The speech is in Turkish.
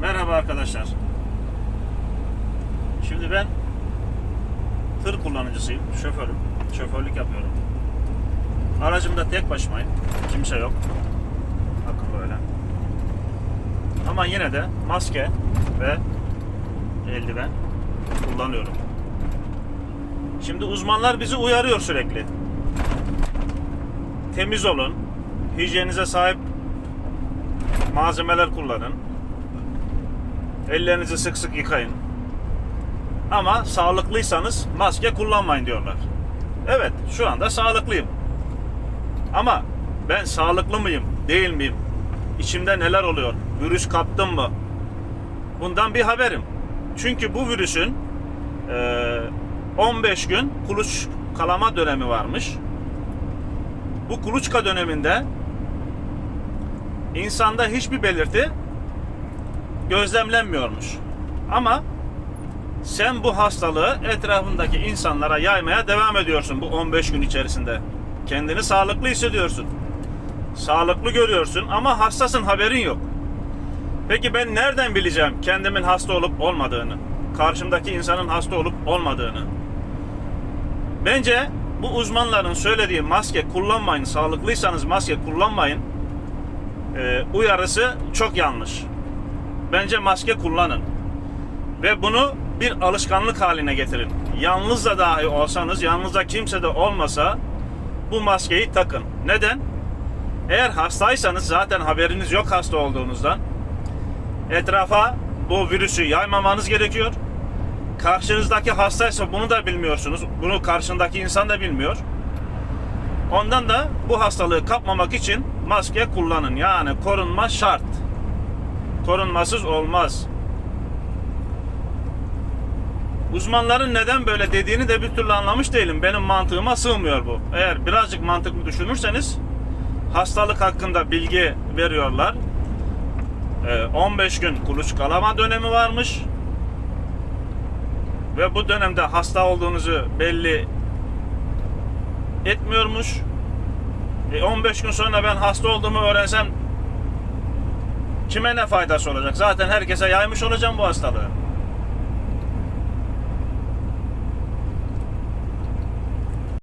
Merhaba arkadaşlar. Şimdi ben tır kullanıcısıyım, şoförüm. Şoförlük yapıyorum. Aracımda tek başımayım. Kimse yok. Bakın böyle. Ama yine de maske ve eldiven kullanıyorum. Şimdi uzmanlar bizi uyarıyor sürekli. Temiz olun. Hijyenize sahip malzemeler kullanın. Ellerinizi sık sık yıkayın. Ama sağlıklıysanız maske kullanmayın diyorlar. Evet, şu anda sağlıklıyım. Ama ben sağlıklı mıyım, değil miyim? İçimde neler oluyor? Virüs kaptım mı? Bundan bir haberim. Çünkü bu virüsün eee, 15 gün kuluç kalama dönemi varmış. Bu kuluçka döneminde insanda hiçbir belirti gözlemlenmiyormuş. Ama sen bu hastalığı etrafındaki insanlara yaymaya devam ediyorsun bu 15 gün içerisinde. Kendini sağlıklı hissediyorsun. Sağlıklı görüyorsun ama hastasın haberin yok. Peki ben nereden bileceğim kendimin hasta olup olmadığını? Karşımdaki insanın hasta olup olmadığını? Bence bu uzmanların söylediği maske kullanmayın, sağlıklıysanız maske kullanmayın e, uyarısı çok yanlış. Bence maske kullanın. Ve bunu bir alışkanlık haline getirin. Yalnız da dahi olsanız, yanınızda kimse de olmasa bu maskeyi takın. Neden? Eğer hastaysanız zaten haberiniz yok hasta olduğunuzdan. Etrafa bu virüsü yaymamanız gerekiyor. Karşınızdaki hastaysa bunu da bilmiyorsunuz. Bunu karşındaki insan da bilmiyor. Ondan da bu hastalığı kapmamak için maske kullanın. Yani korunma şart. Korunmasız olmaz. Uzmanların neden böyle dediğini de bir türlü anlamış değilim. Benim mantığıma sığmıyor bu. Eğer birazcık mantıklı düşünürseniz hastalık hakkında bilgi veriyorlar. Ee, 15 gün kuluçkalama dönemi varmış. Ve bu dönemde hasta olduğunuzu belli etmiyormuş. E 15 gün sonra ben hasta olduğumu öğrensem kime ne faydası olacak? Zaten herkese yaymış olacağım bu hastalığı.